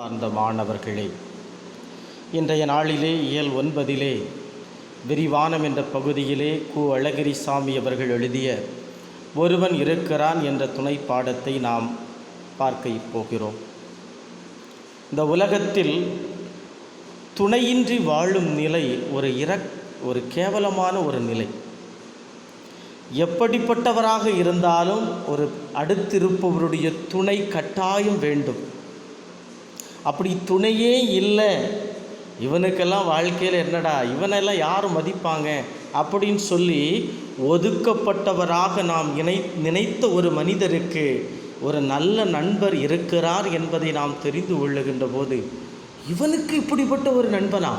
சார்ந்த மாணவர்களே இன்றைய நாளிலே இயல் ஒன்பதிலே விரிவானம் என்ற பகுதியிலே கு. அழகிரிசாமி அவர்கள் எழுதிய ஒருவன் இருக்கிறான் என்ற துணை பாடத்தை நாம் பார்க்க போகிறோம் இந்த உலகத்தில் துணையின்றி வாழும் நிலை ஒரு இறக் ஒரு கேவலமான ஒரு நிலை. எப்படிப்பட்டவராக இருந்தாலும் ஒரு அடுத்திருப்பவருடைய துணை கட்டாயம் வேண்டும். அப்படி துணையே இல்லை. இவனுக்கெல்லாம் வாழ்க்கையில் என்னடா? இவனெல்லாம் யார் மதிப்பாங்க? அப்படின்னு சொல்லி ஒதுக்கப்பட்டவராக நாம் இணை நினைத்த ஒரு மனிதருக்கு ஒரு நல்ல நண்பர் இருக்கிறார் என்பதை நாம் தெரிந்து கொள்ளுகின்ற போது இவனுக்கு இப்படிப்பட்ட ஒரு நண்பனா?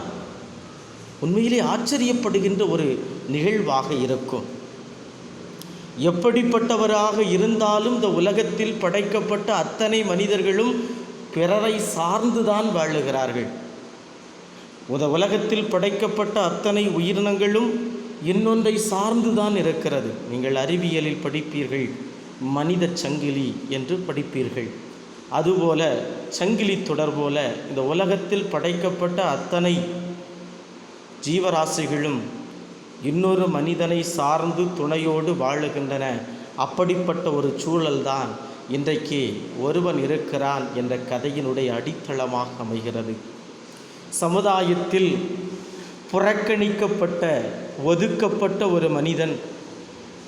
உண்மையிலே ஆச்சரியப்படுகின்ற ஒரு நிகழ்வாக இருக்கும். எப்படிப்பட்டவராக இருந்தாலும் இந்த உலகத்தில் படைக்கப்பட்ட அத்தனை மனிதர்களும் பிறரை சார்ந்துதான் வாழுகிறார்கள். உத உலகத்தில் படைக்கப்பட்ட அத்தனை உயிரினங்களும் இன்னொன்றை சார்ந்துதான் இருக்கிறது. நீங்கள் அறிவியலில் படிப்பீர்கள் மனித சங்கிலி என்று படிப்பீர்கள். அதுபோல சங்கிலி தொடர் போல இந்த உலகத்தில் படைக்கப்பட்ட அத்தனை ஜீவராசிகளும் இன்னொரு மனிதனை சார்ந்து துணையோடு வாழுகின்றன. அப்படிப்பட்ட ஒரு சூழல்தான் இன்றைக்கு ஒருவன் இருக்கிறான் என்ற கதையினுடைய அடித்தளமாக அமைகிறது. சமுதாயத்தில் புறக்கணிக்கப்பட்ட ஒதுக்கப்பட்ட ஒரு மனிதன்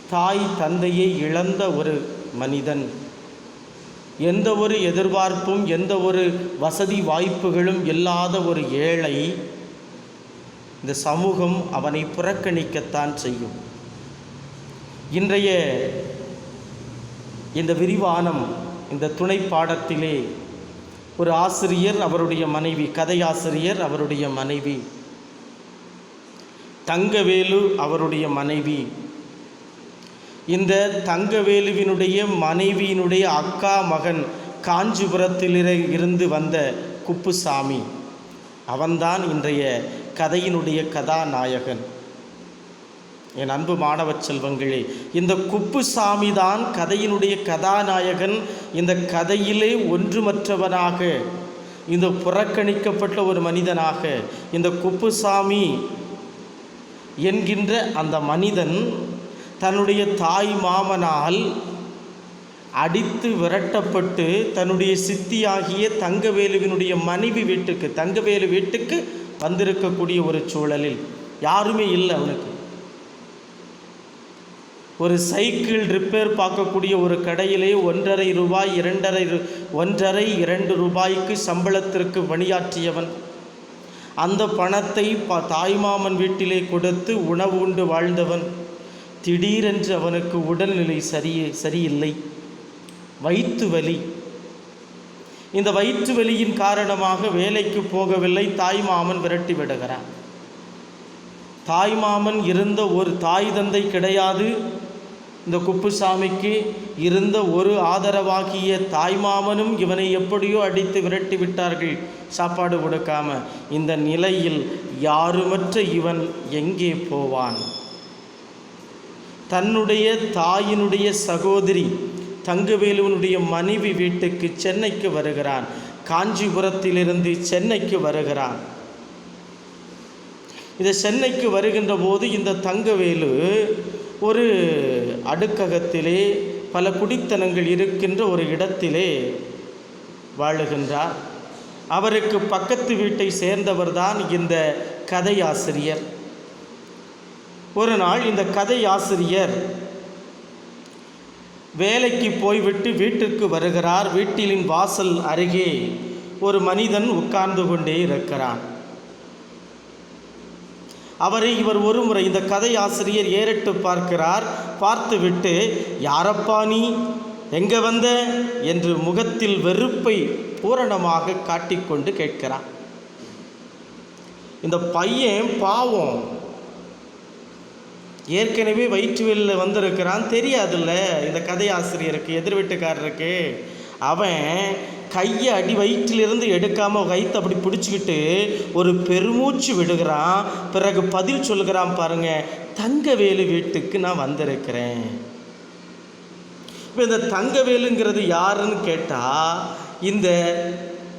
தாய் தந்தையை இழந்த ஒரு மனிதன். எந்த ஒரு எதிர்பார்ப்பும் எந்த ஒரு வசதி வாய்ப்புகளும் இல்லாத ஒரு ஏழை இந்த சமூகம் அவனை புறக்கணிக்கத்தான் செய்யும். இன்றைய இந்த விரிவானம் இந்த துணை பாடத்திலே ஒரு ஆசிரியர் அவருடைய மனைவி கதையாசிரியர் அவருடைய மனைவி தங்கவேலு அவருடைய மனைவி. இந்த தங்கவேலுவினுடைய மனைவியினுடைய அக்கா மகன் காஞ்சிபுரத்திலிரு இருந்து வந்த குப்புசாமி. அவன்தான் இன்றைய கதையினுடைய கதாநாயகன். என் அன்பு மாணவ செல்வங்களே இந்த குப்புசாமி தான் கதையினுடைய கதாநாயகன். இந்த கதையிலே ஒன்றுமற்றவனாக இந்த புறக்கணிக்கப்பட்ட ஒரு மனிதனாக இந்த குப்புசாமி என்கின்ற அந்த மனிதன் தன்னுடைய தாய் மாமனால் அடித்து விரட்டப்பட்டு தன்னுடைய சித்தியாகிய தங்கவேலுவினுடைய மனைவி வீட்டுக்கு தங்கவேலு வீட்டுக்கு வந்திருக்கக்கூடிய ஒரு சூழலில். யாருமே இல்லை அவனுக்கு. ஒரு சைக்கிள் ரிப்பேர் பார்க்கக்கூடிய ஒரு கடையிலே ஒன்றரை ரூபாய் இரண்டரை ஒன்றரை இரண்டு ரூபாய்க்கு சம்பளத்திற்கு பணியாற்றியவன். அந்த பணத்தை ப தாய்மாமன் வீட்டிலே கொடுத்து உணவு உண்டு வாழ்ந்தவன். திடீரென்று அவனுக்கு உடல்நிலை சரியே சரியில்லை. வயிற்று வலி. இந்த வயிற்று வலியின் காரணமாக வேலைக்கு போகவில்லை. தாய்மாமன் விரட்டி விடுகிறான். தாய்மாமன் இருந்த ஒரு தாய் தந்தை கிடையாது. இந்த குப்புசாமிக்கு இருந்த ஒரு ஆதரவாகிய தாய்மாமனும் இவனை எப்படியோ அடித்து விரட்டி விட்டார்கள். சாப்பாடு கொடுக்காம. இந்த நிலையில் யாருமற்ற இவன் எங்கே போவான்? தன்னுடைய தாயினுடைய சகோதரி தங்கவேலுவனுடைய மனைவி வீட்டுக்கு சென்னைக்கு வருகிறான். காஞ்சிபுரத்திலிருந்து சென்னைக்கு வருகிறான். இந்த சென்னைக்கு வருகின்ற போது இந்த தங்கவேலு ஒரு அடுக்ககத்திலே பல குடித்தனங்கள் இருக்கின்ற ஒரு இடத்திலே வாழுகின்றார். அவருக்கு பக்கத்து வீட்டை சேர்ந்தவர்தான் இந்த கதையாசிரியர். ஒரு நாள் இந்த கதை ஆசிரியர் வேலைக்கு போய்விட்டு வீட்டிற்கு வருகிறார். வீட்டிலின் வாசல் அருகே ஒரு மனிதன் உட்கார்ந்து கொண்டே இருக்கிறான். அவரை இவர் ஒருமுறை இந்த கதை ஆசிரியர் ஏறிட்டு பார்க்கிறார். பார்த்துவிட்டு யாரப்பா நீ? எங்க வந்த? என்று முகத்தில் வெறுப்பை பூரணமாக காட்டிக்கொண்டு கேட்கிறான். இந்த பையன் பாவம். ஏற்கனவே வயிற்று வெளியில் வந்திருக்கிறான். தெரியாதுல்ல இந்த கதை ஆசிரியருக்கு எதிர் வீட்டுக்காரருக்கு அவன் கையை அடி வயிற்றிலிருந்து எடுக்காமல் வயிற்று அப்படி பிடிச்சிக்கிட்டு ஒரு பெருமூச்சு விடுகிறான். பிறகு பதில் சொல்கிறான் பாருங்க தங்கவேலு வீட்டுக்கு நான் வந்திருக்கிறேன். இப்போ இந்த தங்கவேலுங்கிறது யாருன்னு கேட்டால் இந்த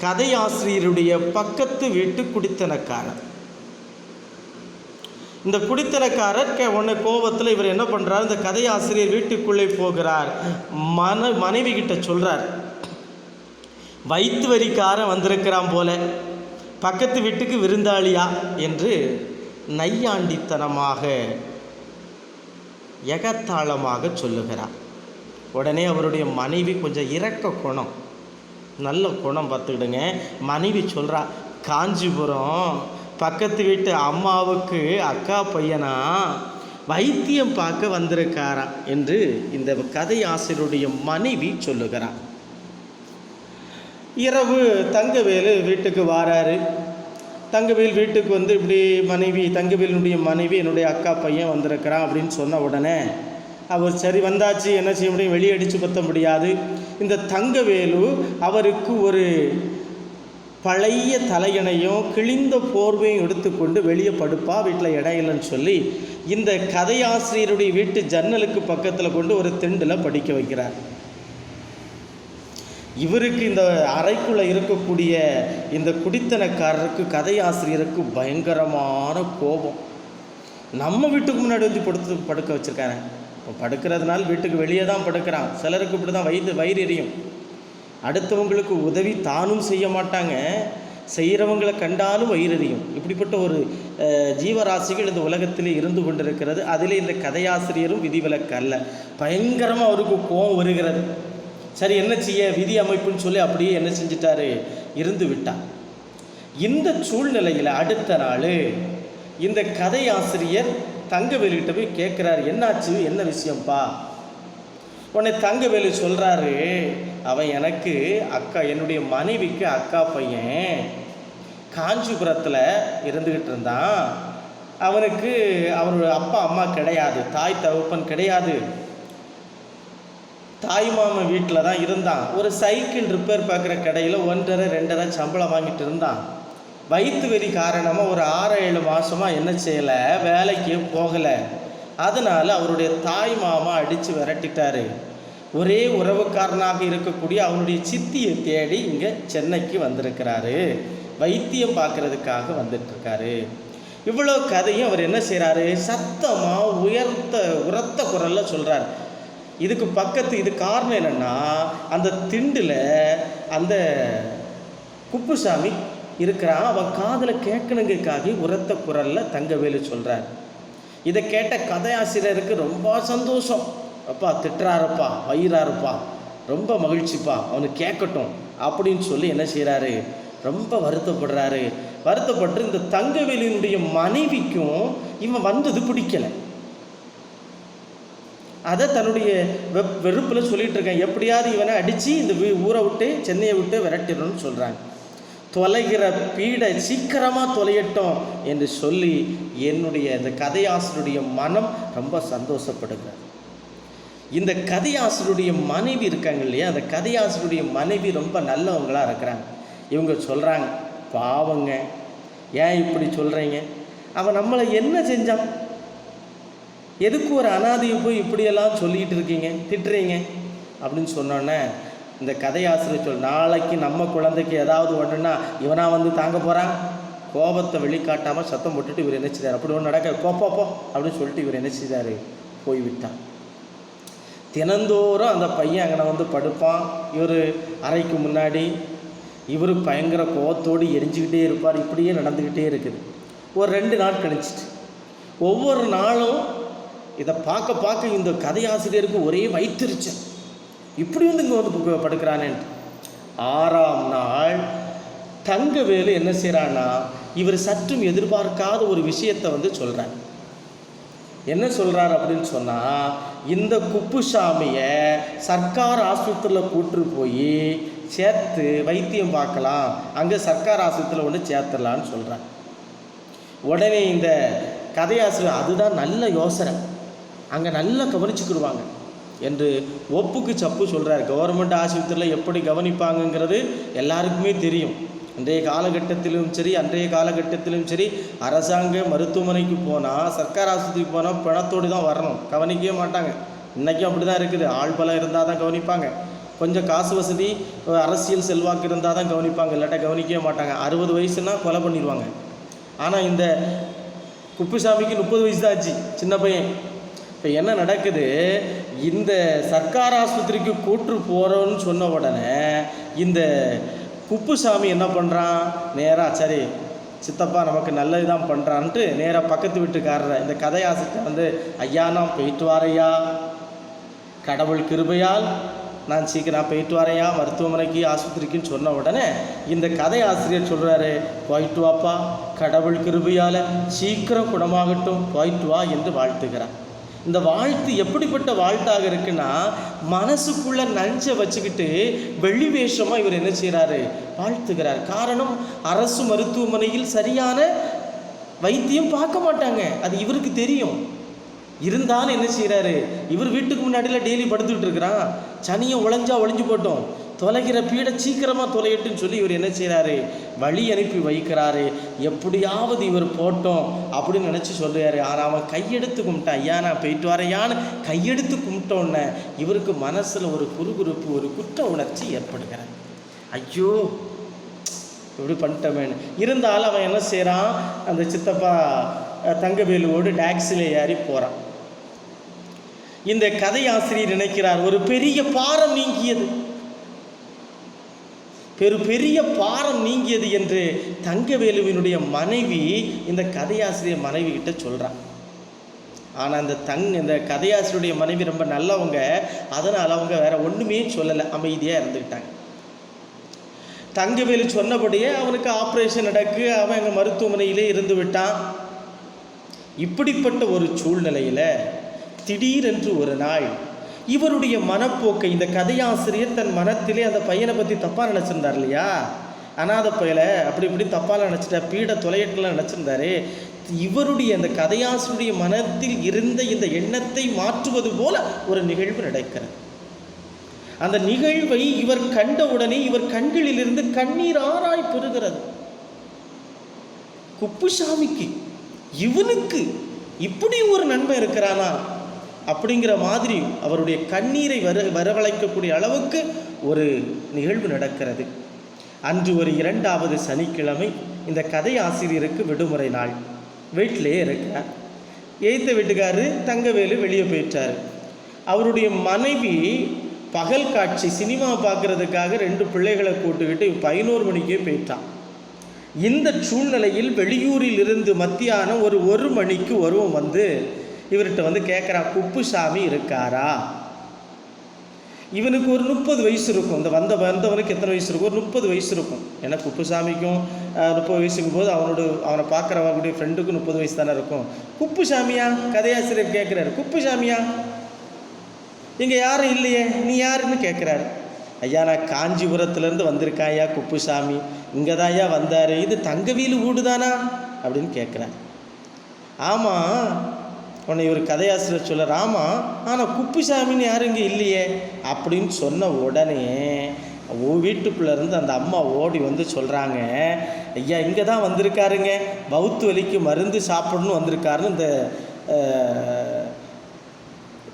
கதையாசிரியருடைய பக்கத்து வீட்டு குடித்தனக்காரர். இந்த குடித்தனக்காரர் கே ஒன்று கோபத்தில் இவர் என்ன பண்ணுறார் இந்த கதையாசிரியர் வீட்டுக்குள்ளே போகிறார். மன மனைவி கிட்ட சொல்கிறார் வைத்து வரிக்காரன் வந்திருக்கிறான் போல. பக்கத்து வீட்டுக்கு விருந்தாளியா என்று நையாண்டித்தனமாக எகத்தாளமாக சொல்லுகிறார். உடனே அவருடைய மனைவி கொஞ்சம் இரக்க குணம். நல்ல குணம் பார்த்துக்கிடுங்க. மனைவி சொல்கிறா காஞ்சிபுரம் பக்கத்து வீட்டு அம்மாவுக்கு அக்கா பையனா? வைத்தியம் பார்க்க வந்திருக்காரா? என்று இந்த கதை ஆசிரியருடைய மனைவி சொல்லுகிறான் இரவு தங்கவேலு வீட்டுக்கு வாராரு. தங்கவேல் வீட்டுக்கு வந்து இப்படி மனைவி தங்கவேலினுடைய மனைவி என்னுடைய அக்கா பையன் வந்திருக்கிறான் அப்படின்னு சொன்ன உடனே அவர் சரி வந்தாச்சு என்ன செய்ய முடியும்? வெளியே அடித்து பற்ற முடியாது. இந்த தங்கவேலு அவருக்கு ஒரு பழைய தலையணையும் கிழிந்த போர்வையும் எடுத்துக்கொண்டு வெளியே படுப்பா வீட்டில் இடம் இல்லைன்னு சொல்லி இந்த கதையாசிரியருடைய வீட்டு ஜன்னலுக்கு பக்கத்தில் கொண்டு ஒரு திண்டில் படிக்க வைக்கிறார். இவருக்கு இந்த அறைக்குள்ளே இருக்கக்கூடிய இந்த குடித்தனக்காரருக்கு கதையாசிரியருக்கு பயங்கரமான கோபம். நம்ம வீட்டுக்கு முன்னாடி வந்து படுத்து படுக்க வச்சுருக்காங்க இப்போ படுக்கிறதுனால வீட்டுக்கு வெளியே தான் படுக்கிறான். சிலருக்கு இப்படி தான் வயிறு வயிறு எரியும். அடுத்தவங்களுக்கு உதவி தானும் செய்ய மாட்டாங்க. செய்கிறவங்களை கண்டாலும் வயிறறியும் இப்படிப்பட்ட ஒரு ஜீவராசிகள் இந்த உலகத்திலே இருந்து கொண்டிருக்கிறது. அதில் இந்த கதையாசிரியரும் விதிவிலக்கு அல்ல. பயங்கரமாக அவருக்கு கோபம் வருகிறது. சரி என்ன செய்ய? விதி அமைப்புன்னு சொல்லி அப்படியே என்ன செஞ்சிட்டாரு? இருந்து விட்டார். இந்த சூழ்நிலையில் அடுத்த நாள் இந்த கதை ஆசிரியர் தங்கவேலுகிட்ட போய் கேட்குறாரு என்னாச்சு? என்ன விஷயம்ப்பா உடனே தங்கவேலு சொல்கிறாரு அவன் எனக்கு அக்கா என்னுடைய மனைவிக்கு அக்கா பையன் காஞ்சிபுரத்தில் இருந்துக்கிட்டு இருந்தான். அவனுக்கு அவனோட அப்பா அம்மா கிடையாது. தாய் தகப்பன் கிடையாது. தாய் மாமன் வீட்டில் தான் இருந்தான். ஒரு சைக்கிள் ரிப்பேர் பார்க்குற கடையில் ஒன்றரை ரெண்டரை சம்பளம் வாங்கிட்டு இருந்தான். வயிற்று வெறி காரணமாக ஒரு ஆறு ஏழு மாதமாக என்ன செய்யலை வேலைக்கு போகலை. அதனால் அவருடைய தாய் மாமா அடித்து விரட்டிட்டாரு. ஒரே உறவுக்காரனாக இருக்கக்கூடிய அவனுடைய சித்தியை தேடி இங்கே சென்னைக்கு வந்திருக்கிறாரு. வைத்தியம் பார்க்கறதுக்காக வந்துட்டுருக்காரு. இவ்வளோ கதையும் அவர் என்ன செய்கிறாரு சத்தமாக உயர்த்த உரத்த குரலில் சொல்கிறார் இதுக்கு பக்கத்து இது காரணம் என்னென்னா அந்த திண்டில் அந்த குப்புசாமி இருக்கிறான். அவன் காதில் கேட்கணுங்கக்காக உரத்த குரலில் தங்கவேலு சொல்கிறார் இதை கேட்ட கதையாசிரியருக்கு ரொம்ப சந்தோஷம். அப்பா திட்டுறாருப்பா வயிறாருப்பா ரொம்ப மகிழ்ச்சிப்பா அவனுக்கு கேட்கட்டும் அப்படின்னு சொல்லி என்ன செய்கிறாரு ரொம்ப வருத்தப்படுறாரு. வருத்தப்பட்டு இந்த தங்கவேலினுடைய மனைவிக்கும் இவன் வந்தது பிடிக்கல. அதை தன்னுடைய வெப் வெறுப்பில் சொல்லிகிட்டு இருக்கேன். எப்படியாவது இவனை அடித்து இந்த ஊரை விட்டு சென்னையை விட்டு விரட்டிடணும்னு சொல்கிறாங்க தொலைகிற பீடை சீக்கிரமாக தொலையட்டும் என்று சொல்லி என்னுடைய இந்த கதையாசிரியருடைய மனம் ரொம்ப சந்தோஷப்படுகிறார் இந்த கதையாசிரியருடைய மனைவி இருக்காங்க இல்லையா? அந்த கதையாசிரியருடைய மனைவி ரொம்ப நல்லவங்களாக இருக்கிறாங்க. இவங்க சொல்கிறாங்க பாவங்க ஏன் இப்படி சொல்கிறீங்க அவன் நம்மளை என்ன செஞ்சான்? எதுக்கு ஒரு அனாதையை போய் இப்படியெல்லாம் சொல்லிக்கிட்டு இருக்கீங்க? திட்டுறீங்க? அப்படின்னு சொன்னோன்னே இந்த கதையாசிரியர் சொல் நாளைக்கு நம்ம குழந்தைக்கு ஏதாவது ஒன்றுனா இவனா வந்து தாங்க போகிறான் கோபத்தை வெளிக்காட்டாமல் சத்தம் போட்டுட்டு இவர் என்ன செய்தார்? அப்படி ஒன்று நடக்க போ அப்படின்னு சொல்லிட்டு இவர் என்ன செய்தார்? போய்விட்டான் தினந்தோறும் அந்த பையன் அங்கே வந்து படுப்பான். இவர் அறைக்கு முன்னாடி இவர் பயங்கர கோபத்தோடு எரிஞ்சுக்கிட்டே இருப்பார். இப்படியே நடந்துக்கிட்டே இருக்குது. ஒரு ரெண்டு நாள் கழிச்சிட்டு ஒவ்வொரு நாளும் இதை பார்க்க பார்க்க இந்த கதையாசிரியருக்கு ஒரே வைத்திருச்சேன் இப்படி வந்து இங்கே வந்து படுக்கிறானேன்ட்டு ஆறாம் நாள் தங்கவேலு என்ன செய்கிறான்னா இவர் சற்றும் எதிர்பார்க்காத ஒரு விஷயத்தை வந்து சொல்கிறார் என்ன சொல்கிறார் அப்படின்னு சொன்னால் இந்த குப்புசாமியை சர்க்கார் ஆஸ்பத்திரியில் கூட்டு போய் சேர்த்து வைத்தியம் பார்க்கலாம் அங்கே சர்க்கார் ஆஸ்பத்திரியில் ஒன்று சேர்த்துடலான்னு சொல்கிறார் உடனே இந்த கதையாசிரியர் அதுதான் நல்ல யோசனை. அங்கே நல்லா கவனிச்சுக்கிடுவாங்க. என்று ஒப்புக்கு சப்பு சொல்கிறார் கவர்மெண்ட் ஆஸ்பத்திரியில் எப்படி கவனிப்பாங்கங்கிறது எல்லாருக்குமே தெரியும். இன்றைய காலகட்டத்திலும் சரி அன்றைய காலகட்டத்திலும் சரி அரசாங்க மருத்துவமனைக்கு போனால் சர்க்கார் ஆஸ்பத்திரிக்கு போனால் பணத்தோடு தான் வரணும். கவனிக்கவே மாட்டாங்க. இன்றைக்கும் அப்படி தான் இருக்குது. ஆள் பலம் இருந்தால் தான் கவனிப்பாங்க. கொஞ்சம் காசு வசதி அரசியல் செல்வாக்கு இருந்தால் தான் கவனிப்பாங்க. இல்லாட்டா கவனிக்கவே மாட்டாங்க. அறுபது வயசுனால் கொலை பண்ணிடுவாங்க. ஆனால் இந்த குப்புசாமிக்கு முப்பது வயசு தான் ஆச்சு. சின்ன பையன். இப்போ என்ன நடக்குது? இந்த சர்க்கார் ஆஸ்பத்திரிக்கு கூட்டு போகிறோன்னு சொன்ன உடனே இந்த குப்புசாமி என்ன பண்ணுறான் நேராக சரி சித்தப்பா நமக்கு நல்லது தான் பண்ணுறான்ட்டு நேராக பக்கத்து வீட்டுக்காரரை இந்த கதையாசிட்ட வந்து ஐயா நான் போயிட்டு வாரையா கடவுள் கிருபையால் நான் சீக்கிரம் போயிட்டு வரையா மருத்துவமனைக்கு ஆஸ்பத்திரிக்குன்னு சொன்ன உடனே இந்த கதை ஆசிரியர் சொல்கிறாரு போயிட்டு வாப்பா. கடவுள் கிருபையால் சீக்கிரம் குணமாகட்டும். போயிட்டு வா என்று வாழ்த்துக்கிறார் இந்த வாழ்த்து எப்படிப்பட்ட வாழ்த்தாக இருக்குன்னா மனசுக்குள்ள நஞ்சை வச்சுக்கிட்டு வெளி வேஷமாக இவர் என்ன செய்கிறாரு வாழ்த்துகிறார். காரணம் அரசு மருத்துவமனையில் சரியான வைத்தியம் பார்க்க மாட்டாங்க. அது இவருக்கு தெரியும். இருந்தாலும் என்ன செய்கிறாரு இவர் வீட்டுக்கு முன்னாடியில் டெய்லி படுத்துக்கிட்டு இருக்கிறான். சனியை உழைஞ்சா ஒழிஞ்சு போட்டோம். தொலைகிற பீடை சீக்கிரமாக தொலையட்டுன்னு சொல்லி இவர் என்ன செய்கிறாரு வழி அனுப்பி வைக்கிறாரு. எப்படியாவது இவர் போட்டோம் அப்படின்னு நினச்சி சொல்கிறாரு ஆனால் அவன் கையெடுத்து கும்பிட்டான். ஐயா நான் போயிட்டு வரையான்னு கையெடுத்து கும்பிட்டோன்னே இவருக்கு மனசில் ஒரு குறுகுறுப்பு ஒரு குற்ற உணர்ச்சி ஏற்படுகிறார் ஐயோ இப்படி பண்ணிட்டோமேனு இருந்தாலும் அவன் என்ன செய்கிறான் அந்த சித்தப்பா தங்கவேலுவோடு டாக்ஸில் ஏறி போகிறான் இந்த கதை ஆசிரியர் நினைக்கிறார். ஒரு பெரிய பாரம் நீங்கியது. பெரு பெரிய பாரம் நீங்கியது என்று தங்கவேலுவினுடைய மனைவி இந்த கதையாசிரியர் மனைவி கிட்ட சொல்கிறான் ஆனால் அந்த தங் இந்த கதையாசிரியருடைய மனைவி ரொம்ப நல்லவங்க. அதனால் அவங்க வேற ஒன்றுமே சொல்லலை. அமைதியாக இருந்துக்கிட்டாங்க தங்கவேலு சொன்னபடியே அவனுக்கு ஆப்ரேஷன் நடக்கு. அவன் எங்கள் மருத்துவமனையிலே இருந்து விட்டான். இப்படிப்பட்ட ஒரு சூழ்நிலையில் திடீரென்று ஒரு நாள் இவருடைய மனப்போக்கை இந்த கதையாசிரியர் தன் மனத்திலே அந்த பையனை பற்றி தப்பாக நினச்சிருந்தார் இல்லையா? அனாத பயலை அப்படி இப்படி தப்பால் நினச்சிட்டா பீட தொலையட்டெல்லாம் நினச்சிருந்தாரு. இவருடைய அந்த கதையாசிரியருடைய மனத்தில் இருந்த இந்த எண்ணத்தை மாற்றுவது போல ஒரு நிகழ்வு நடக்கிறது. அந்த நிகழ்வை இவர் கண்டவுடனே இவர் கண்களிலிருந்து கண்ணீர் ஆராய் பெறுகிறது குப்புசாமிக்கு இவனுக்கு இப்படி ஒரு நன்மை இருக்கிறானா? அப்படிங்கிற மாதிரி அவருடைய கண்ணீரை வர வரவழைக்கக்கூடிய அளவுக்கு ஒரு நிகழ்வு நடக்கிறது. அன்று ஒரு இரண்டாவது சனிக்கிழமை இந்த கதை ஆசிரியருக்கு விடுமுறை நாள். வீட்டிலே இருக்கிறார் எய்த்த வீட்டுக்காரரு தங்கவேலு வெளியே போயிட்டார். அவருடைய மனைவி பகல் காட்சி சினிமா பார்க்கறதுக்காக ரெண்டு பிள்ளைகளை கூட்டுக்கிட்டு பதினோரு மணிக்கே போயிட்டான் இந்த சூழ்நிலையில் வெளியூரில் இருந்து மத்தியானம் ஒரு ஒரு மணிக்கு ஒருவன் வந்து இவர்கிட்ட வந்து கேட்குறா குப்புசாமி இருக்காரா? இவனுக்கு ஒரு முப்பது வயசு இருக்கும். இந்த வந்த வந்தவனுக்கு எத்தனை வயசு இருக்கும்? ஒரு முப்பது வயசு இருக்கும். ஏன்னா குப்புசாமிக்கும் முப்பது வயசுக்கு போது அவனோட அவனை பார்க்குறவங்களுடைய ஃப்ரெண்டுக்கும் முப்பது வயசு தானே இருக்கும். குப்புசாமியா? கதையாசிரியர் கேட்குறாரு குப்புசாமியா? இங்கே யாரும் இல்லையே. நீ யாருன்னு கேட்குறாரு ஐயா நான் காஞ்சிபுரத்துலேருந்து வந்திருக்கேன் ஐயா குப்புசாமி. இங்கே தான் ஐயா வந்தார். இது தங்கவீலு வீடு தானா அப்படின்னு கேட்குறாரு ஆமாம் உன்னை இவர் கதையாசிரியர் சொல்ல ராமா ஆனால் குப்புசாமின்னு யாரும் இங்கே இல்லையே? அப்படின்னு சொன்ன உடனே வீட்டுக்குள்ளேருந்து இருந்து அந்த அம்மா ஓடி வந்து சொல்கிறாங்க ஐயா இங்கே தான் வந்திருக்காருங்க. பௌத்து வலிக்கு மருந்து சாப்பிடணும்னு வந்திருக்காருன்னு இந்த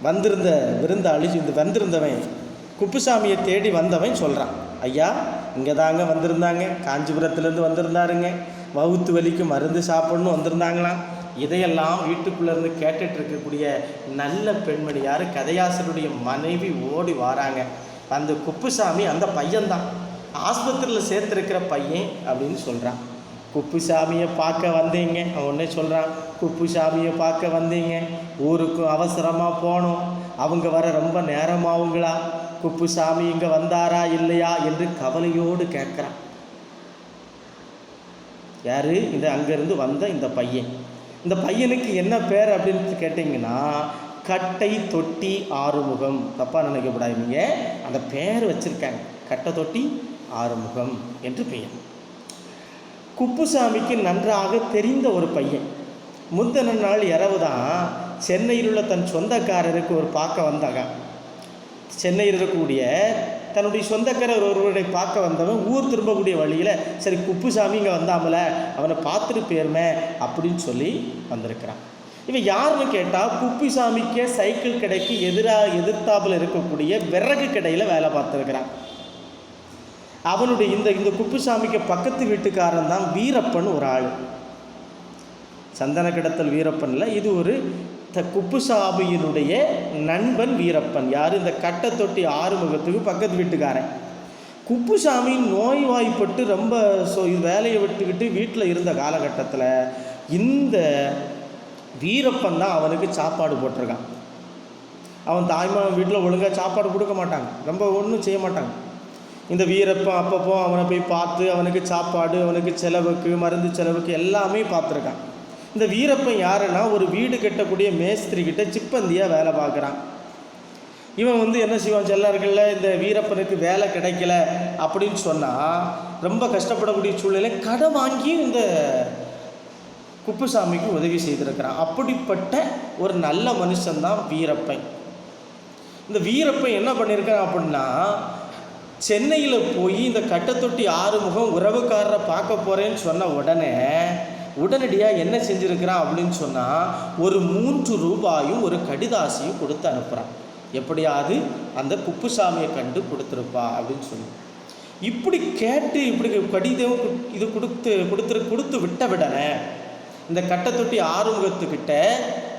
வந்திருந்த விருந்தாளி இந்த வந்திருந்தவன் குப்புசாமியை தேடி வந்தவன் சொல்கிறான் ஐயா இங்கே தாங்க வந்திருந்தாங்க. காஞ்சிபுரத்துலேருந்து வந்திருந்தாருங்க. வவுத்து வலிக்கு மருந்து சாப்பிடணும் வந்திருந்தாங்களாம். இதையெல்லாம் வீட்டுக்குள்ளேருந்து கேட்டுட்டு இருக்கக்கூடிய நல்ல பெண்மணி யார்? கதையாசருடைய மனைவி ஓடி வாராங்க. அந்த குப்புசாமி அந்த பையன்தான். ஆஸ்பத்திரியில் சேர்த்துருக்கிற பையன் அப்படின்னு சொல்கிறான் குப்புசாமியை பார்க்க வந்தீங்க அவன் உடனே சொல்கிறான் குப்புசாமியை பார்க்க வந்தீங்க ஊருக்கு அவசரமாக போனோம் அவங்க வர ரொம்ப நேரமாகுங்களா? குப்புசாமி இங்கே வந்தாரா இல்லையா என்று கவலையோடு கேட்குறான். யார்? இந்த அங்கேருந்து வந்த இந்த பையன். இந்த பையனுக்கு என்ன பேர் அப்படின்னு கேட்டிங்கன்னா கட்டை தொட்டி ஆறுமுகம். தப்பாக நினைக்கப்படாதீங்க. அந்த பேர் வச்சுருக்காங்க. கட்டை தொட்டி ஆறுமுகம் என்று பெயர். குப்புசாமிக்கு நன்றாக தெரிந்த ஒரு பையன். முந்தின நாள் இரவு தான் சென்னையில் உள்ள தன் சொந்தக்காரருக்கு ஒரு பார்க்க வந்தாங்க. சென்னையில் இருக்கக்கூடிய தன்னுடைய சொந்தக்காரர் ஒருவரை பார்க்க வந்தவன் ஊர் திரும்பக்கூடிய வழியில் சரி குப்புசாமி இங்கே வந்தாமல அவனை பார்த்துட்டு போயிருமே அப்படின்னு சொல்லி வந்திருக்கிறான். இவன் யாருன்னு கேட்டால் குப்பிசாமிக்கே சைக்கிள் கடைக்கு எதிராக எதிர்த்தாப்பில் இருக்கக்கூடிய விறகு கடையில் வேலை பார்த்துருக்கிறான். அவனுடைய இந்த இந்த குப்புசாமிக்கு பக்கத்து வீட்டுக்காரன் தான் வீரப்பன் ஒரு ஆள். சந்தன கிடத்தல் வீரப்பனில் இது ஒரு த குப்புசாமியினுடைய நண்பன் வீரப்பன். யார்? இந்த கட்டை தொட்டி ஆறுமுகத்துக்கு பக்கத்து வீட்டுக்காரன். குப்புசாமி நோய்வாய்ப்பட்டு ரொம்ப ஸோ வேலையை விட்டுக்கிட்டு வீட்டில் இருந்த காலகட்டத்தில் இந்த வீரப்பன் தான் அவனுக்கு சாப்பாடு போட்டிருக்கான். அவன் தாய்மா வீட்டில் ஒழுங்காக சாப்பாடு கொடுக்க மாட்டாங்க. ரொம்ப ஒன்றும் செய்ய மாட்டாங்க. இந்த வீரப்பன் அப்பப்போ அவனை போய் பார்த்து அவனுக்கு சாப்பாடு அவனுக்கு செலவுக்கு மருந்து செலவுக்கு எல்லாமே பார்த்துருக்கான். இந்த வீரப்பன் யாருன்னா ஒரு வீடு கட்டக்கூடிய மேஸ்திரிக்கிட்ட சிப்பந்தியாக வேலை பார்க்குறான். இவன் வந்து என்ன செய்வான் செல்லார்கள்ல இந்த வீரப்பனுக்கு வேலை கிடைக்கல அப்படின்னு சொன்னால் ரொம்ப கஷ்டப்படக்கூடிய சூழ்நிலை கடை வாங்கி இந்த குப்புசாமிக்கு உதவி செய்திருக்கிறான். அப்படிப்பட்ட ஒரு நல்ல மனுஷன்தான் வீரப்பன். இந்த வீரப்பன் என்ன பண்ணியிருக்கான் அப்படின்னா சென்னையில் போய் இந்த கட்டத்தொட்டி ஆறுமுகம் உறவுக்காரரை பார்க்க போகிறேன்னு சொன்ன உடனே உடனடியாக என்ன செஞ்சுருக்கிறான் அப்படின்னு சொன்னால் ஒரு மூன்று ரூபாயும் ஒரு கடிதாசியும் கொடுத்து அனுப்புகிறான் எப்படியாவது அந்த குப்புசாமியை கண்டு கொடுத்துருப்பா அப்படின்னு சொல்லி. இப்படி கேட்டு இப்படி கடிதம் இது கொடுத்து கொடுத்துரு கொடுத்து விட்ட விடனே இந்த கட்டத்தொட்டி ஆறுமுகத்துக்கிட்ட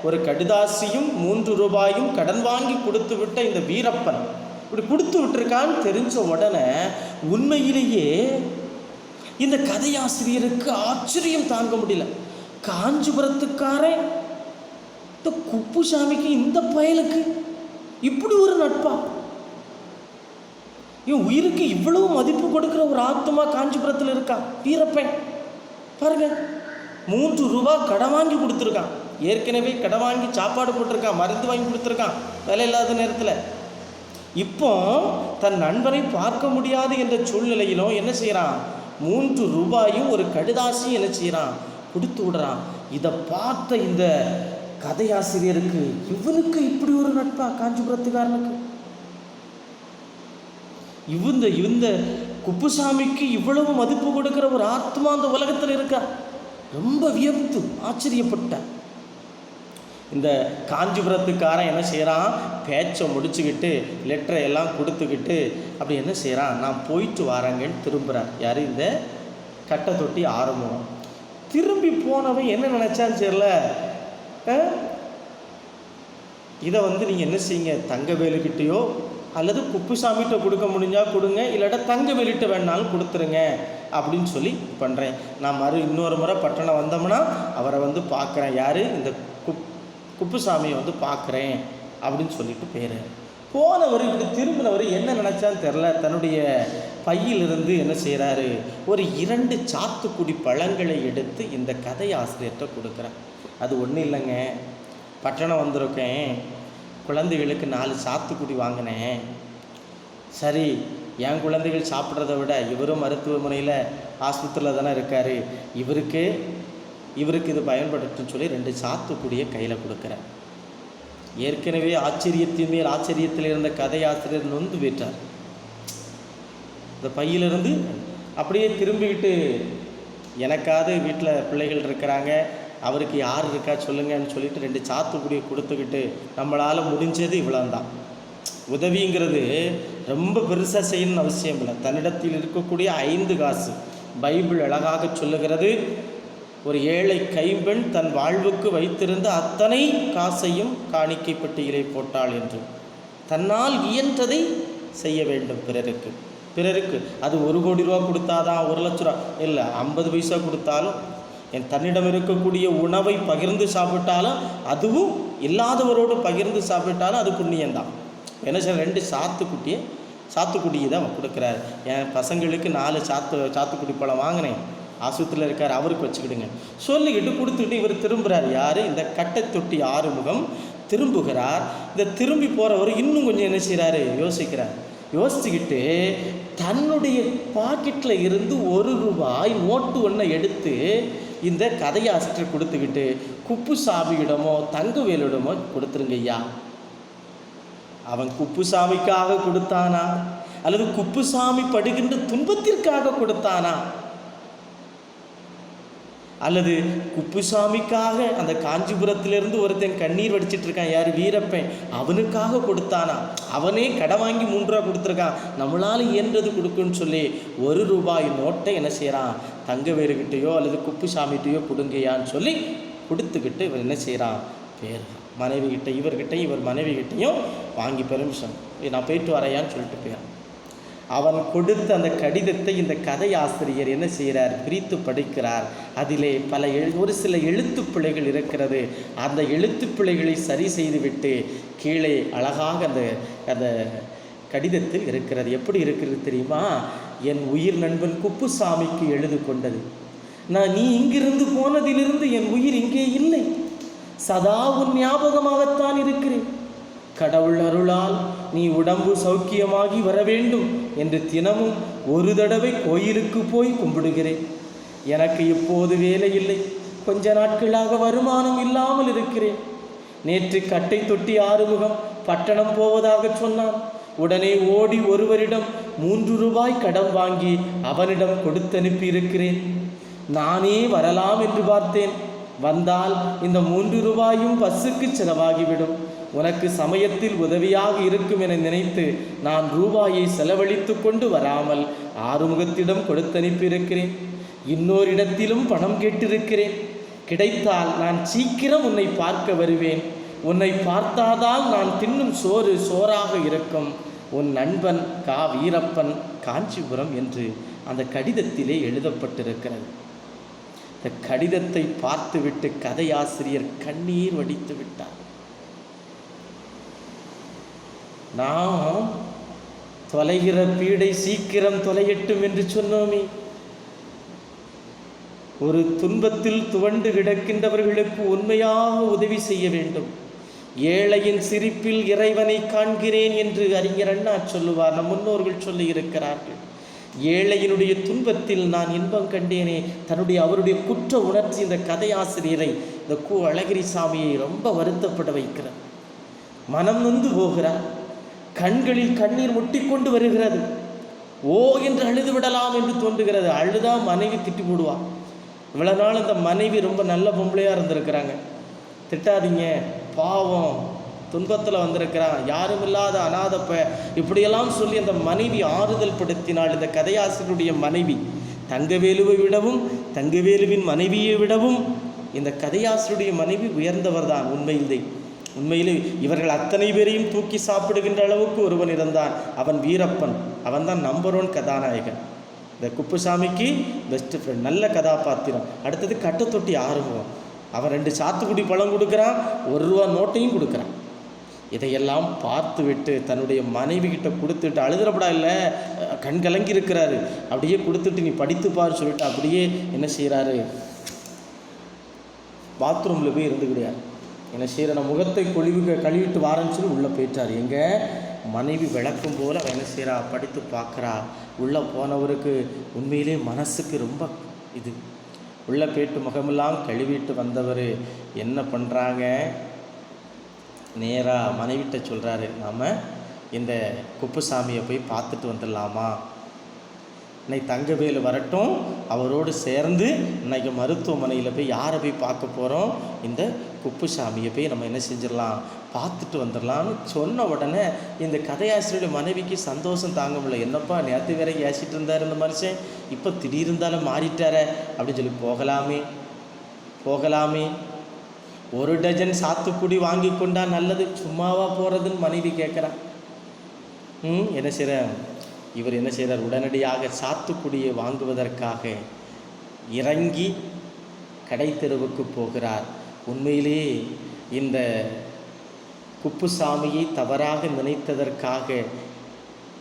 ஒரு கடிதாசியும் மூன்று ரூபாயும் கடன் வாங்கி கொடுத்து விட்ட இந்த வீரப்பன் இப்படி கொடுத்து விட்டுருக்கான்னு தெரிஞ்ச உடனே உண்மையிலேயே இந்த கதையாசிரியருக்கு ஆச்சரியம் தாங்க முடியல. காஞ்சிபுரத்துக்காரன் இந்த குப்புசாமிக்கு இந்த பயலுக்கு இப்படி ஒரு நட்பா? இவன் உயிருக்கு இவ்வளவு மதிப்பு கொடுக்குற ஒரு ஆத்மா காஞ்சிபுரத்தில் இருக்கா? வீரப்பன். பாருங்க மூன்று ரூபா கடன் வாங்கி கொடுத்துருக்கான். ஏற்கனவே கடன் வாங்கி சாப்பாடு போட்டிருக்கான் மருந்து வாங்கி கொடுத்துருக்கான் வேலை இல்லாத நேரத்தில். இப்போ தன் நண்பனை பார்க்க முடியாது என்ற சூழ்நிலையிலும் என்ன செய்கிறான் மூன்று ரூபாயும் ஒரு கடுதாசி என்ன செய்கிறான் கொடுத்து விடுறான். இதை பார்த்த இந்த கதையாசிரியருக்கு இவனுக்கு இப்படி ஒரு நட்பா? காஞ்சிபுரத்துக்காரனுக்கு. இவந்த இந்த குப்புசாமிக்கு இவ்வளவு மதிப்பு கொடுக்கிற ஒரு ஆத்மா அந்த உலகத்தில் இருக்கா? ரொம்ப வியப்து ஆச்சரியப்பட்டேன். இந்த காஞ்சிபுரத்துக்காரன் என்ன செய்கிறான் பேச்சை முடிச்சுக்கிட்டு லெட்டரை எல்லாம் கொடுத்துக்கிட்டு அப்படி என்ன செய்கிறான் நான் போயிட்டு வரேங்கன்னு திரும்புகிறார் யார் இந்த? கட்டை தொட்டி ஆரம்பம் திரும்பி போனவன் என்ன நினச்சான்னு தெரியல. இதை வந்து நீங்கள் என்ன செய்யுங்க? தங்கவேலுக்கிட்டேயோ அல்லது குப்புசாமிகிட்ட கொடுக்க முடிஞ்சால் கொடுங்க இல்லாட்டா தங்கவேலிட்ட வேணாலும் கொடுத்துருங்க அப்படின்னு சொல்லி பண்ணுறேன் நான் மறு இன்னொரு முறை பட்டணம் வந்தோம்னா அவரை வந்து பார்க்குறேன். யார்? இந்த குப் குப்புசாமியை வந்து பார்க்குறேன் அப்படின்னு சொல்லிட்டு பேர் போனவர் இப்படி திரும்பினவர் என்ன நினச்சான்னு தெரில தன்னுடைய பையிலிருந்து என்ன செய்கிறாரு ஒரு இரண்டு சாத்துக்குடி பழங்களை எடுத்து இந்த கதை ஆசிரியர்கிட்ட கொடுக்குறேன் அது ஒன்றும் இல்லைங்க. பட்டணம் வந்திருக்கேன். குழந்தைகளுக்கு நாலு சாத்துக்குடி வாங்கினேன். சரி என் குழந்தைகள் சாப்பிட்றத விட இவரும் மருத்துவமனையில் ஆஸ்பத்திரியில் தானே இருக்கார். இவருக்கு இவருக்கு இது பயன்படுத்துன்னு சொல்லி ரெண்டு சாத்துக்குடியை கையில் கொடுக்குறேன் ஏற்கனவே ஆச்சரியத்தின் மேல் ஆச்சரியத்தில் இருந்த கதையாசிரியர் நொந்து விட்டார். இந்த பையிலிருந்து அப்படியே திரும்பிக்கிட்டு எனக்காவது வீட்டில் பிள்ளைகள் இருக்கிறாங்க அவருக்கு யார் இருக்கா சொல்லுங்கன்னு சொல்லிட்டு ரெண்டு சாத்துக்குடியை கொடுத்துக்கிட்டு நம்மளால் முடிஞ்சது இவ்வளோந்தான் உதவிங்கிறது ரொம்ப பெருசாக செய்யணும்னு அவசியம் இல்லை. தன்னிடத்தில் இருக்கக்கூடிய ஐந்து காசு பைபிள் அழகாக சொல்லுகிறது. ஒரு ஏழை கைம்பெண் தன் வாழ்வுக்கு வைத்திருந்த அத்தனை காசையும் காணிக்கை பெட்டியிலே போட்டாள் என்று. தன்னால் இயன்றதை செய்ய வேண்டும் பிறருக்கு. பிறருக்கு அது ஒரு கோடி ரூபா கொடுத்தாதான் ஒரு லட்ச ரூபா. இல்லை ஐம்பது பைசா கொடுத்தாலும் என் தன்னிடம் இருக்கக்கூடிய உணவை பகிர்ந்து சாப்பிட்டாலும் அதுவும் இல்லாதவரோடு பகிர்ந்து சாப்பிட்டாலும் அது புண்ணியம்தான். என்ன சார் ரெண்டு சாத்துக்குட்டியை சாத்துக்குடியை தான் கொடுக்குறாரு. என் பசங்களுக்கு நாலு சாத்து சாத்துக்குடி பழம் வாங்கினேன். ஆஸ்பத்திரியில் இருக்கார் அவருக்கு வச்சுக்கிடுங்க. சொல்லிக்கிட்டு கொடுத்துக்கிட்டு இவர் திரும்புகிறார் யார்? இந்த கட்டை தொட்டி ஆறுமுகம் திரும்புகிறார். இந்த திரும்பி போகிறவர் இன்னும் கொஞ்சம் என்ன செய்கிறாரு யோசிக்கிறார். யோசிச்சுக்கிட்டு தன்னுடைய பாக்கெட்டில் இருந்து ஒரு ரூபாய் நோட்டு ஒன்றை எடுத்து இந்த கதையாசிரியர் கொடுத்துக்கிட்டு குப்புசாமியிடமோ தங்கவேலிடமோ கொடுத்துருங்க ஐயா. அவன் குப்புசாமிக்காக கொடுத்தானா? அல்லது குப்புசாமி படுகின்ற துன்பத்திற்காக கொடுத்தானா? அல்லது குப்புசாமிக்காக அந்த காஞ்சிபுரத்திலிருந்து ஒருத்தன் கண்ணீர் வடிச்சிட்டு இருக்கான் யார்? வீரப்பன். அவனுக்காக கொடுத்தானா? அவனே கடன் வாங்கி மூன்று ரூபா கொடுத்துருக்கான். நம்மளால் இயன்றது கொடுக்குன்னு சொல்லி ஒரு ரூபாய் நோட்டை என்ன செய்கிறான் தங்கவேலுகிட்டேயோ அல்லது குப்புசாமிகிட்டேயோ கொடுங்கையான்னு சொல்லி கொடுத்துக்கிட்டு இவர் என்ன செய்கிறான் பேர் மனைவிகிட்ட இவர்கிட்ட இவர் மனைவி கிட்டேயும் வாங்கி பெர்மிஷன் நான் போயிட்டு வரையான்னு சொல்லிட்டு போயிறான். அவன் கொடுத்த அந்த கடிதத்தை இந்த கதை ஆசிரியர் என்ன செய்கிறார்? பிரித்து படிக்கிறார். அதிலே பல எழு ஒரு சில எழுத்துப் பிழைகள் இருக்கிறது. அந்த எழுத்து பிழைகளை சரி செய்துவிட்டு கீழே அழகாக அந்த அந்த கடிதத்தில் இருக்கிறது. எப்படி இருக்கிறது தெரியுமா? என் உயிர் நண்பன் குப்புசாமிக்கு எழுது கொண்டது. நான் நீ இங்கிருந்து போனதிலிருந்து என் உயிர் இங்கே இல்லை. சதா உன் ஞாபகமாகத்தான் இருக்கிறேன். கடவுள் அருளால் நீ உடம்பு சௌக்கியமாகி வர வேண்டும் என்று தினமும் ஒரு தடவை கோயிலுக்கு போய் கும்பிடுகிறேன். எனக்கு இப்போது வேலை இல்லை கொஞ்ச நாட்களாக வருமானம் இல்லாமல் இருக்கிறேன். நேற்று கட்டை தொட்டி ஆறுமுகம் பட்டணம் போவதாக சொன்னான். உடனே ஓடி ஒருவரிடம் மூன்று ரூபாய் கடன் வாங்கி அவனிடம் கொடுத்தனுப்பி இருக்கிறேன் நானே வரலாம் என்று பார்த்தேன். வந்தால் இந்த மூன்று ரூபாயும் பஸ்ஸுக்கு செலவாகிவிடும். உனக்கு சமயத்தில் உதவியாக இருக்கும் என நினைத்து நான் ரூபாயை செலவழித்து கொண்டு வராமல் ஆறுமுகத்திடம் கொடுத்தனுப்பியிருக்கிறேன். இன்னோரிடத்திலும் பணம் கேட்டிருக்கிறேன். கிடைத்தால் நான் சீக்கிரம் உன்னை பார்க்க வருவேன். உன்னை பார்த்தாதான் நான் தின்னும் சோறு சோறாக இருக்கும். உன் நண்பன் கா வீரப்பன் காஞ்சிபுரம் என்று அந்த கடிதத்திலே எழுதப்பட்டிருக்கிறது. இந்த கடிதத்தை பார்த்துவிட்டு கதையாசிரியர் கண்ணீர் வடித்து விட்டார். நாம் தொலைகிற பீடை சீக்கிரம் தொலையட்டும் என்று சொன்னோமே. ஒரு துன்பத்தில் துவண்டு கிடக்கின்றவர்களுக்கு உண்மையாக உதவி செய்ய வேண்டும். ஏழையின் சிரிப்பில் இறைவனை காண்கிறேன் என்று அறிஞர் அண்ணா சொல்லுவார். நம் முன்னோர்கள் சொல்லி இருக்கிறார்கள் ஏழையினுடைய துன்பத்தில் நான் இன்பம் கண்டேனே. தன்னுடைய அவருடைய குற்ற உணர்ச்சி இந்த கதையாசிரியரை இந்த கு அழகிரி சாமியை ரொம்ப வருத்தப்பட வைக்கிறார் மனம் நொந்து போகிறார். கண்களில் கண்ணீர் முட்டிக்கொண்டு வருகிறது. ஓ என்று அழுது விடலாம் என்று தோன்றுகிறது. அழுதா மனைவி திட்டி போடுவாள் இவ்வளோ நாள் இந்த மனைவி ரொம்ப நல்ல பொம்பளையாக இருந்திருக்கிறாங்க. திட்டாதீங்க. பாவம். துன்பத்தில் வந்திருக்கிறான் யாரும் இல்லாத அனாதப்ப. இப்படியெல்லாம் சொல்லி அந்த மனைவி ஆறுதல் படுத்தினாள். இந்த கதையாசிரியருடைய மனைவி தங்கவேலுவை விடவும் தங்கவேலுவின் மனைவியை விடவும் இந்த கதையாசிரியருடைய மனைவி உயர்ந்தவர் தான் உண்மையில்தான் உண்மையிலே இவர்கள் அத்தனை பேரையும் தூக்கி சாப்பிடுகின்ற அளவுக்கு ஒருவன் இருந்தான். அவன் வீரப்பன். அவன் தான் நம்பர் ஒன் கதாநாயகன். இந்த குப்புசாமிக்கு பெஸ்ட் ஃப்ரெண்ட் நல்ல கதாபாத்திரம். அடுத்தது கட்டத்தொட்டி ஆறுமுகம். அவன் ரெண்டு சாத்துக்குடி பழம் கொடுக்குறான் ஒரு ரூபா நோட்டையும் கொடுக்குறான். இதையெல்லாம் பார்த்து விட்டு தன்னுடைய மனைவி கிட்ட கொடுத்துட்டு அழுதுறப்படா இல்லை கண் கலங்கி இருக்கிறாரு. அப்படியே கொடுத்துட்டு நீ படித்து பாரு சொல்லிட்டு அப்படியே என்ன செய்கிறாரு பாத்ரூமில் போய் இருந்துக்கிட்டார் என்ன செய்கிற முகத்தை கொழிவு கழுவிட்டு வாரேன்னு சொல்லி உள்ளே போயிட்டார். எங்கே? மனைவி விளக்கும் போல் அவன் என்ன செய்கிறா படித்து பார்க்குறா. உள்ளே போனவருக்கு உண்மையிலே மனசுக்கு ரொம்ப இது. உள்ளே போயிட்டு முகமெல்லாம் கழுவிட்டு வந்தவர் என்ன பண்ணுறாங்க நேராக மனைவிட்ட சொல்கிறாரு நாம் இந்த குப்புசாமியை போய் பார்த்துட்டு வந்துடலாமா? இன்னைக்கு தங்கவேலு வரட்டும். அவரோடு சேர்ந்து இன்னைக்கு மருத்துவமனையில் போய் யாரை போய் பார்க்க போகிறோம் இந்த குப்புசாமியை போய் நம்ம என்ன செஞ்சிடலாம்? பார்த்துட்டு வந்துடலாம்னு சொன்ன உடனே இந்த கதையாசிரியருடைய மனைவிக்கு சந்தோஷம் தாங்க முடியல. என்னப்பா நேற்று வேற ஏசிட்டு இருந்தார் இந்த மனுஷன். இப்போ திடீர்ந்தாலும் மாறிட்டாரே அப்படின்னு சொல்லி போகலாமே போகலாமே. ஒரு டஜன் சாத்துக்குடி வாங்கி கொண்டா நல்லது. சும்மாவா போகிறதுன்னு மனைவி கேட்குறான் ம் என்ன செய்கிற இவர் என்ன செய்கிறார் உடனடியாக சாத்துக்குடியை வாங்குவதற்காக இறங்கி கடை தெருவுக்கு போகிறார். உண்மையிலேயே இந்த குப்புசாமியை தவறாக நினைத்ததற்காக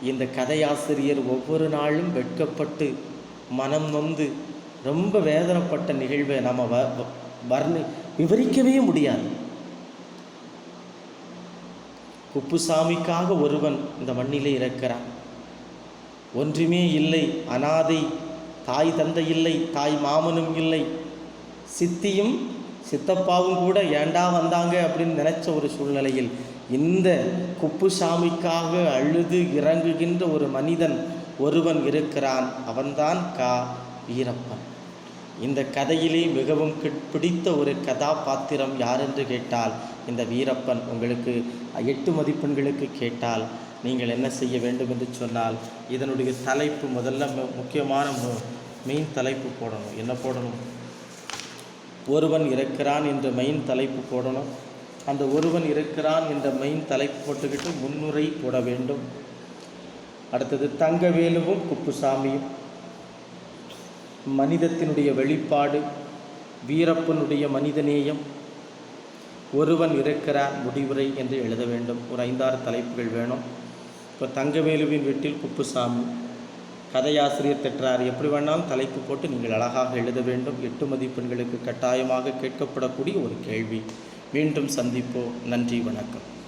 இந்த கதையாசிரியர் ஒவ்வொரு நாளும் வெட்கப்பட்டு மனம் நொந்து ரொம்ப வேதனைப்பட்ட நிகழ்வை நம்ம வ வ- வர்ணி விவரிக்கவே முடியாது. குப்புசாமிக்காக ஒருவன் இந்த மண்ணிலே இருக்கிறான். ஒன்றுமே இல்லை அனாதை தாய் தந்தை இல்லை தாய் மாமனும் இல்லை சித்தியும் சித்தப்பாவும் கூட ஏண்டா வந்தாங்க அப்படின்னு நினைச்ச ஒரு சூழ்நிலையில் இந்த குப்புசாமிக்காக அழுது இறங்குகின்ற ஒரு மனிதன் ஒருவன் இருக்கிறான். அவன்தான் கா. வீரப்பன். இந்த கதையிலே மிகவும் பிடித்த ஒரு கதாபாத்திரம் யார் என்று கேட்டால் இந்த வீரப்பன் உங்களுக்கு எட்டு மதிப்பெண்களுக்கு கேட்டால் நீங்கள் என்ன செய்ய வேண்டும் என்று சொன்னால் இதனுடைய தலைப்பு முதல்ல முக்கியமான மெயின் தலைப்பு போடணும். என்ன போடணும்? ஒருவன் இறக்கிறான் என்ற மெயின் தலைப்பு போடணும். அந்த ஒருவன் இருக்கிறான் என்ற மெயின் தலைப்பு போட்டுக்கிட்டு முன்னுரை போட வேண்டும். அடுத்தது தங்கவேலுவும் குப்புசாமியும் மனிதத்தினுடைய வெளிப்பாடு வீரப்பனுடைய மனிதநேயம். ஒருவன் இருக்கிறான் முடிவுரை என்று எழுத வேண்டும். ஒரு ஐந்தாறு தலைப்புகள் வேணும். இப்போ தங்கவேலுவின் வீட்டில் குப்புசாமி கதையாசிரியர் தெற்றார் எப்படி வேணாலும் தலைப்பு போட்டு நீங்கள் அழகாக எழுத வேண்டும். எட்டு மதிப்பெண்களுக்கு கட்டாயமாக கேட்கப்படக்கூடிய ஒரு கேள்வி. மீண்டும் சந்திப்போம். நன்றி வணக்கம்.